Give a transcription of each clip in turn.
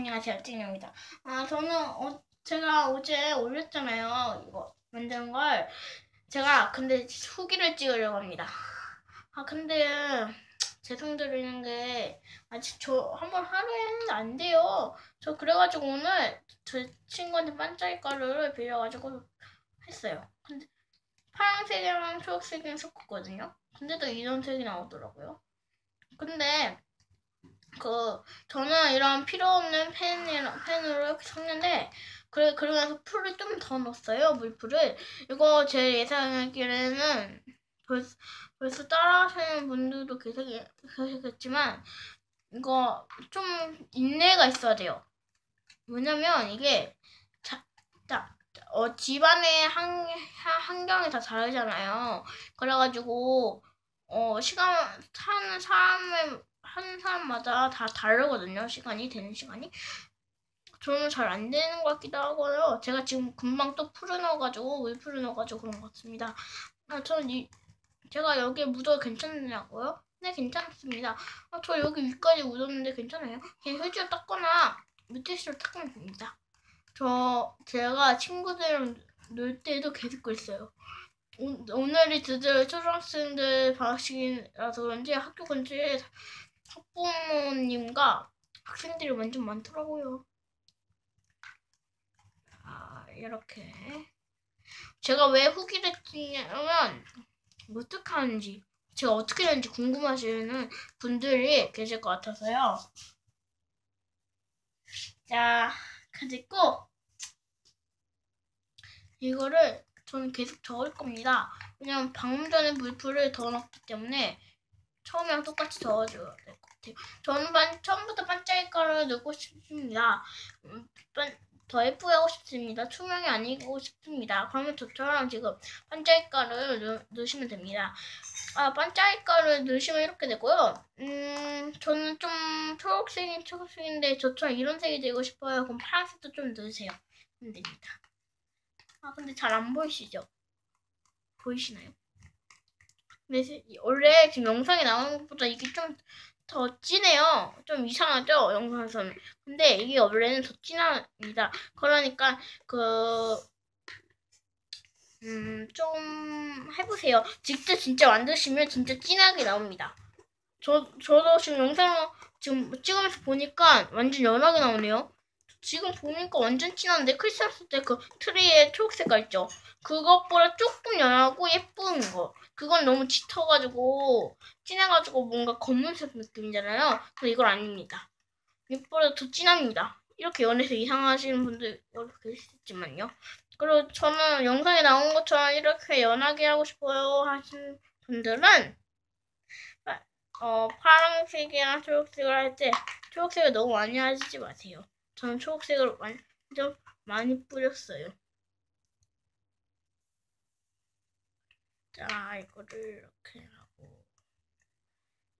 안녕하세요, 찡입니다. 아, 저는 어, 제가 어제 올렸잖아요. 이거 만든 걸. 제가 근데 후기를 찍으려고 합니다. 아, 근데 죄송드리는 게 아직 저 한 번 하루에 했는데 안 돼요. 저 그래가지고 오늘 제 친구한테 반짝이 가루를 빌려가지고 했어요. 근데 파란색이랑 초록색이 섞었거든요. 근데도 이런 색이 나오더라고요. 근데 그 저는 이런 필요 없는 펜이랑 펜으로 이렇게 섞는데 그래 그러면서 풀을 좀 더 넣었어요 물풀을. 이거 제 예상하기에는 벌써, 벌써 따라하시는 분들도 계시, 계시겠지만 이거 좀 인내가 있어야 돼요. 왜냐면 이게 자, 자, 어, 집안의 한, 환경이 다 다르잖아요. 그래가지고 어, 시간 사는 사람의 하는 사람마다 다 다르거든요. 시간이 되는 시간이. 저는 잘 안 되는 것 같기도 하고요. 제가 지금 금방 또 풀을 넣어가지고 물 풀을 넣어가지고 그런 것 같습니다. 아, 저는 이 제가 여기에 묻어도 괜찮냐고요? 네, 괜찮습니다. 아, 저 여기 위까지 묻었는데 괜찮아요? 그냥 휴지로 닦거나 물티슈로 닦으면 됩니다. 저 제가 친구들이랑 놀 때도 계속 그랬어요. 오, 오늘이 드디어 초등학생들 방학식이라서 그런지 학교 근처에 학부모님과 학생들이 완전 많더라고요. 아, 이렇게. 제가 왜 후기를 찍냐면, 어떻게 하는지, 제가 어떻게 하는지 궁금하시는 분들이 계실 것 같아서요. 자, 그리고, 이거를 저는 계속 저을 겁니다. 왜냐면 방금 전에 물풀을 더 넣었기 때문에 처음이랑 똑같이 저어줘야 될 것 같아요. 저는 반, 처음부터 반짝이 가루를 넣고 싶습니다. 음, 더 예쁘게 하고 싶습니다. 투명이 아니고 싶습니다. 그러면 저처럼 지금 반짝이 가루를 넣, 넣으시면 됩니다. 아, 반짝이 가루를 넣으시면 이렇게 되고요. 음, 저는 좀 초록색이 초록색인데 저처럼 이런 색이 되고 싶어요. 그럼 파란색도 좀 넣으세요. 됩니다. 아, 근데 잘 안 보이시죠? 보이시나요? 근데 원래 지금 영상에 나오는 것보다 이게 좀 더 진해요. 좀 이상하죠? 영상에서는. 근데 이게 원래는 더 진합니다. 그러니까 그 음, 좀 해보세요. 직접 진짜 만드시면 진짜 진하게 나옵니다. 저, 저도 지금 영상을 지금 찍으면서 보니까 완전 연하게 나오네요. 지금 보니까 완전 진한데 크리스마스 때 그 트리에 초록색깔 있죠? 그것보다 조금 연하고 예쁜 거. 그건 너무 짙어가지고 진해가지고 뭔가 검은색 느낌이잖아요. 근데 이건 아닙니다. 이보다 더 진합니다. 이렇게 연해서 이상하시는 분들 여러 계시겠지만요. 그리고 저는 영상에 나온 것처럼 이렇게 연하게 하고 싶어요 하시는 분들은 어, 파란색이랑 초록색을 할 때 초록색을 너무 많이 하시지 마세요. 저는 초록색을 완전 많이 뿌렸어요. 자, 이거를 이렇게 하고.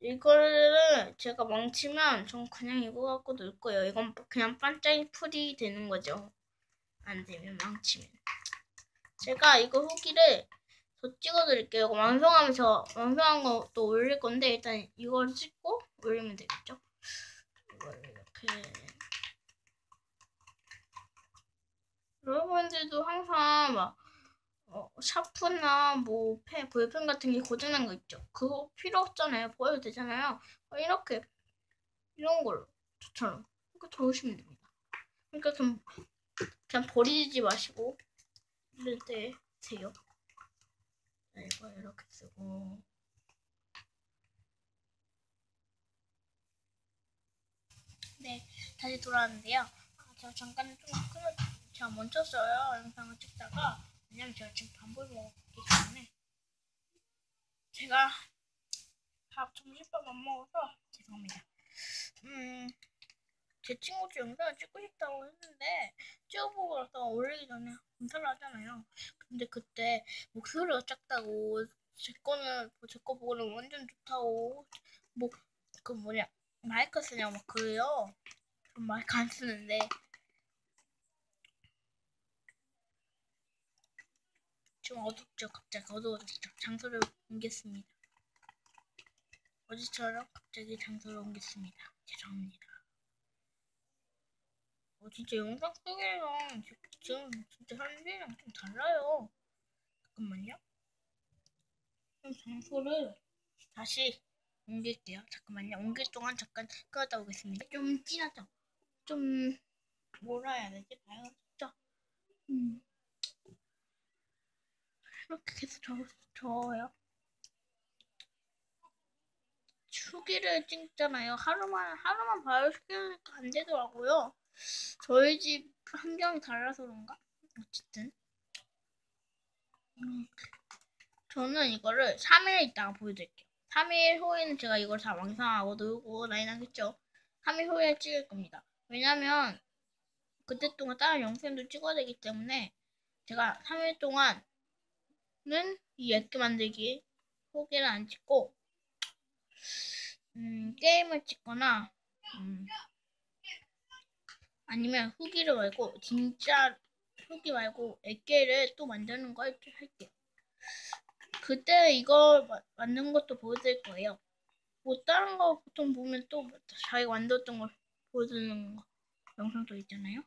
이거를 제가 망치면 전 그냥 이거 갖고 놀 거예요. 이건 그냥 반짝이 풀이 되는 거죠. 안 되면 망치면. 제가 이거 후기를 더 찍어드릴게요. 완성하면서 완성한 것도 올릴 건데 일단 이걸 찍고 올리면 되겠죠. 이걸 이렇게 여러분들도 항상 막 어, 샤프나 뭐 펜, 볼펜 같은 게 고장난 거 있죠. 그거 필요 없잖아요. 보여도 되잖아요. 어, 이렇게 이런 걸로 저처럼 이렇게 넣으시면 됩니다. 그러니까 좀 그냥 버리지 마시고 이럴 때 세요. 자, 이거 이렇게 쓰고 네, 다시 돌아왔는데요. 아, 제가 잠깐 좀 끊어 제가 멈췄어요. 영상을 찍다가. 왜냐면 제가 지금 밥을 먹었기 때문에. 제가 밥, 점심밥 안 먹어서 죄송합니다. 음, 제 친구도 영상을 찍고 싶다고 했는데 찍어보고 나서 올리기 전에 검사를 하잖아요. 근데 그때 목소리가 작다고 제 거는 제거 보고는 완전 좋다고 뭐 그 뭐냐 마이크 쓰냐고 막 그래요. 마이크 안 쓰는데 좀 어둡죠. 갑자기 어두워졌죠. 장소를 옮겼습니다. 어제처럼 갑자기 장소를 옮겼습니다. 죄송합니다. 진짜 영상 속이랑 지금 진짜 현실이랑 좀 달라요. 잠깐만요. 장소를 다시 옮길게요. 잠깐만요. 옮길 동안 잠깐 끄었다 오겠습니다. 좀 진하죠? 좀 뭐라 해야 되지? 밝아졌죠? 음. 이렇게 계속 저, 저어요. 후기를 찍잖아요. 하루만 하루만 발효시키니까 안 되더라고요. 저희 집 환경이 달라서 그런가? 어쨌든 음, 저는 이거를 3일 있다가 보여드릴게요. 3일 후에는 제가 이걸 다 완성하고 놀고 난리 나겠죠. 3일 후에 찍을 겁니다. 왜냐면 그때 동안 다른 영상도 찍어야 되기 때문에 제가 3일 동안 은이 액기 만들기 후기를 안 찍고 음, 게임을 찍거나 음, 아니면 후기를 말고 진짜 후기 말고 액계를 또 만드는 걸 할게요. 그때 이거 마- 만든 것도 보여드릴 거예요. 뭐 다른 거 보통 보면 또 자기가 만들었던 걸 보여주는 거 영상도 있잖아요.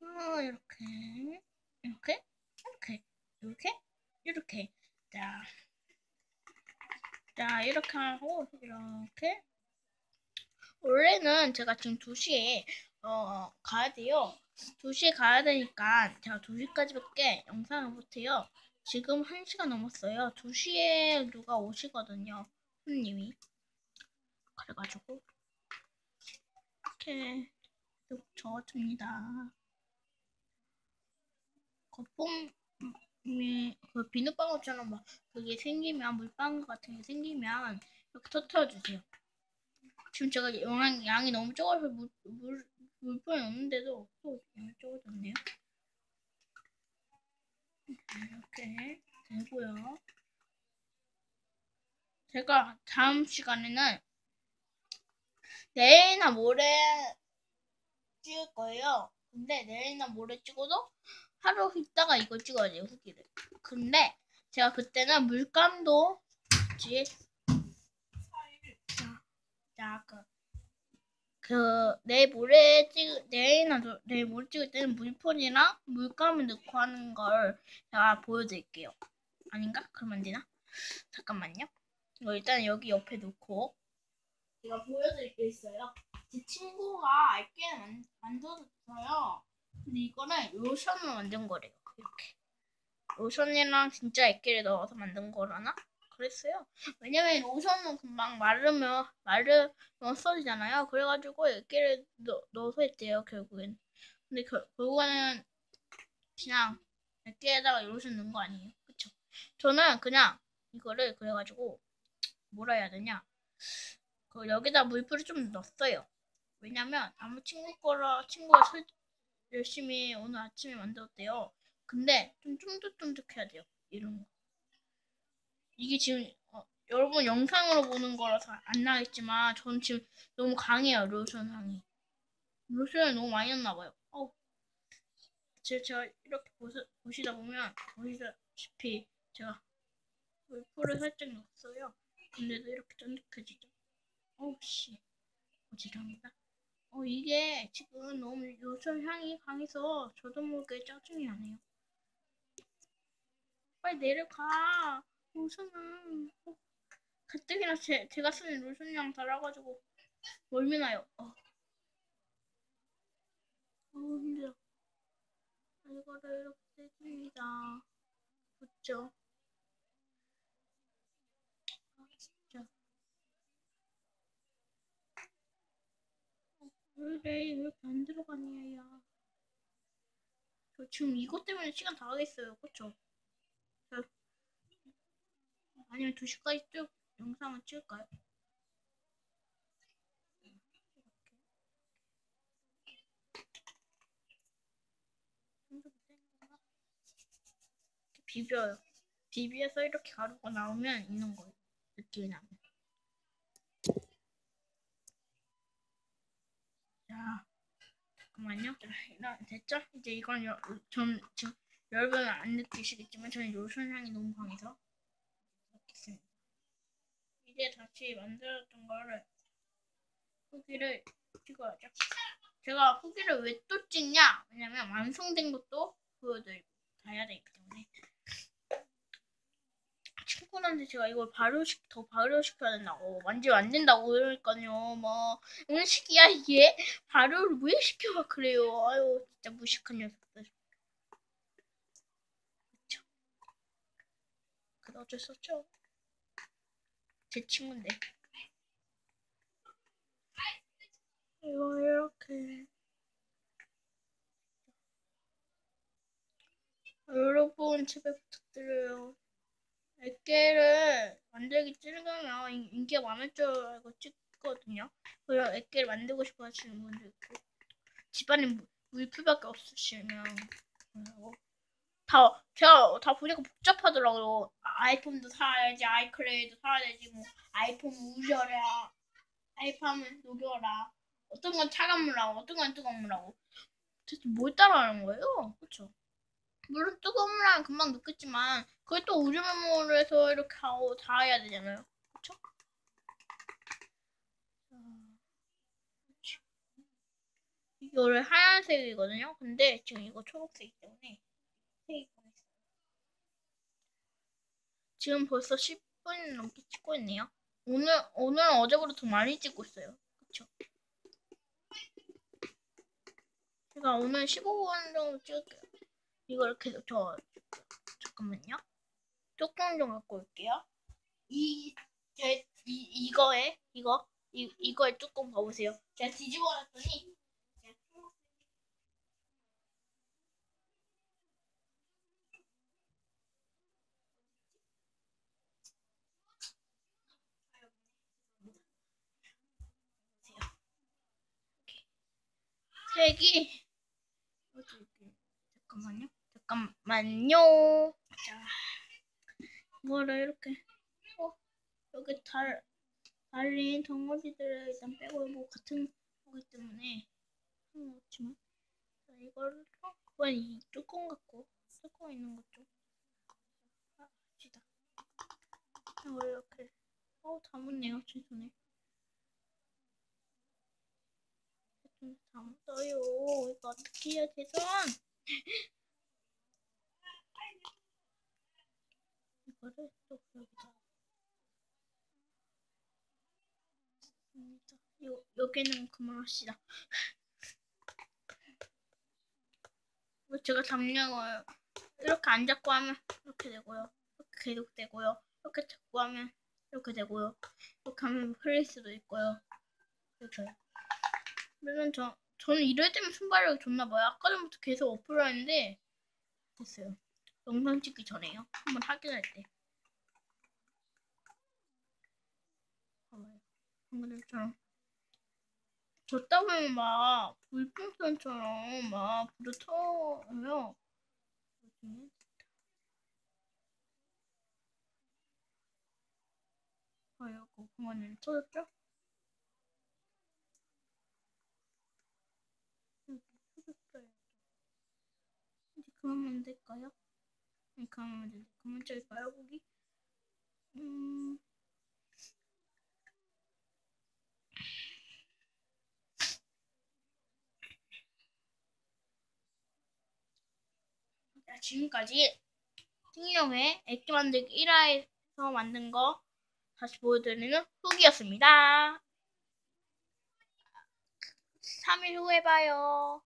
어, 이렇게 이렇게 이렇게 이렇게 이렇게 자, 자 이렇게 하고 이렇게 원래는 제가 지금 2시에 어, 가야 돼요. 2시에 가야 되니까 제가 2시까지밖에 영상을 못해요. 지금 1시간 넘었어요. 2시에 누가 오시거든요. 손님이. 그래가지고 이렇게 쭉 적어줍니다. 거품이 그 비눗방울처럼 막 그게 생기면 물방울 같은 게 생기면 이렇게 터트려 주세요. 지금 제가 양, 양이 너무 적어서 물, 물, 물병이 없는데도 또 양이 적어졌네요. 이렇게 되고요. 제가 다음 시간에는 내일이나 모레 찍을 거예요. 근데 내일이나 모레 찍어도 하루 있다가 이거 찍어야 돼요, 후기를. 근데 제가 그때는 물감도 같이 자, 자, 그, 그, 내일 모레 찍, 내일이나 저- 내일 모레 찍을 때는 물폰이랑 물감을 넣고 하는 걸 제가 보여드릴게요. 아닌가? 그러면 안 되나? 잠깐만요. 이거 일단 여기 옆에 놓고 제가 보여드릴 게 있어요. 제 친구가 알게 만, 만들었어요. 근데 이거는 로션으로 만든 거래요. 이렇게. 로션이랑 진짜 액기를 넣어서 만든 거라나? 그랬어요. 왜냐면 로션은 금방 마르면 마르면 써지잖아요. 그래가지고 액기를 넣, 넣어서 했대요. 결국엔. 근데 결, 결국에는 그냥 액기에다가 로션 넣은 거 아니에요. 그쵸? 저는 그냥 이거를 그래가지고 뭐라 해야 되냐? 그 여기다 물풀을 좀 넣었어요. 왜냐면 아무 친구 거라 친구가 설- 열심히 오늘 아침에 만들었대요. 근데 좀 쫀득쫀득해야 돼요. 이런 거. 이게 지금 어, 여러분 영상으로 보는 거라서 안 나겠지만 저는 지금 너무 강해요 로션 향이. 로션을 너무 많이 넣나 봐요. 어. 제가, 제가 이렇게 보시, 보시다 보면 보시다시피 제가 물풀을 살짝 넣었어요. 근데도 이렇게 쫀득해지죠. 어우 씨. 어지럽니다. 어 이게 지금 너무 로션 향이 강해서 저도 모르게 짜증이 나네요. 빨리 내려가. 로션은 어, 가뜩이나 제, 제가 쓰는 로션이랑 달라가지고 멀미나요. 어. 어 힘들어. 이거를 이렇게 해줍니다. 붙죠. 아 진짜. 왜 이렇게 안 들어가냐 야. 저 지금 이것 때문에 시간 다 가겠어요. 그쵸? 저 아니면 2시까지 쭉 영상을 찍을까요? 비벼요. 비벼서 이렇게 가루가 나오면 있는 거예요. 느낌이 나면. 자, 잠깐만요. 자, 됐죠? 이제 이건 여, 전 지금 여러분은 안 느끼시겠지만 저는 로션 향이 너무 강해서 넣겠습니다. 이제 다시 만들었던 거를 후기를 찍어야죠. 제가 후기를 왜 또 찍냐? 왜냐면 완성된 것도 보여드리고 가야 되기 때문에. 친구들한테 제가 이걸 발효시 더 발효시켜야 된다고 만지면 안 된다고 그러니까요. 뭐 음식이야 이게 발효를 왜 시켜 막 그래요. 아유 진짜 무식한 녀석들. 그쵸? 그 어쩔 수 없죠. 제 친구인데. 이거 이렇게. 여러분 제발 부탁드려요. 100개를 만들기 찍으면 인- 인기가 많을 줄 알고 찍거든요. 그리고 100개를 만들고 싶어 하시는 분도 있고 집안에 물- 물풀밖에 없으시면 다 제가 다 보니까 복잡하더라고요. 아, 아이폰도 사야지, 아이클레이도 사야 되지, 뭐 아이폰 우려라, 아이폰 녹여라. 어떤 건 차가운 물하고 어떤 건 뜨거운 물하고 대체 뭘 따라하는 거예요? 그렇죠? 물론 하면 금방 녹겠지만 그걸 또 우주 메모를 해서 이렇게 하고 다 해야 되잖아요. 그쵸? 이거를 하얀색이거든요. 근데 지금 이거 초록색이기 때문에. 지금 벌써 10분 넘게 찍고 있네요. 오늘 오늘은 어제보다 더 많이 찍고 있어요. 그쵸? 제가 오늘 15분 정도 찍을게요. 이거 이렇게 저 잠깐만요. 조금 좀 갖고 올게요. 이, 제, 이, 이거에, 이거, 이, 이거에 뚜껑 봐보세요. 제가 뒤집어 놨더니, 색이, 잠깐만요. 잠깐만요. 자, 이거를 이렇게, 어, 여기 달, 달린 덩어리들을 일단 빼고 뭐 같은 거기 때문에 자, 이거를 그건 이 뚜껑 갖고 뚜껑 있는 것좀 합시다. 이걸 이렇게 어 담았네요 제 손에 좀 담았어요 이거 어떻게 해요 제손 거를 또 여기다 요, 여기는 그만합시다. 뭐 제가 담력을 이렇게 안 잡고 하면 이렇게 되고요. 이렇게 계속 되고요. 이렇게 잡고 하면 이렇게 되고요. 이렇게 하면 흘릴 수도 있고요. 이렇게. 물론 저, 저는 이럴 때면 순발력이 좋나 봐요. 아까 전부터 계속 어플을 했는데 됐어요. 영상 찍기 전에요. 한번 확인할 때. 봐봐요. 방금처럼 줬다 보면 막 물풍선처럼 막 불을 터요. 아, 이거 그만을 터졌죠? 여기 터졌어요. 이제 그만하면 될까요? 네, 그만하면 돼. 그만 찍을까요, 거기? 음... 지금까지 승용의 액기 만들기 1화에서 만든 거 다시 보여드리는 후기였습니다. 3일 후에 봐요.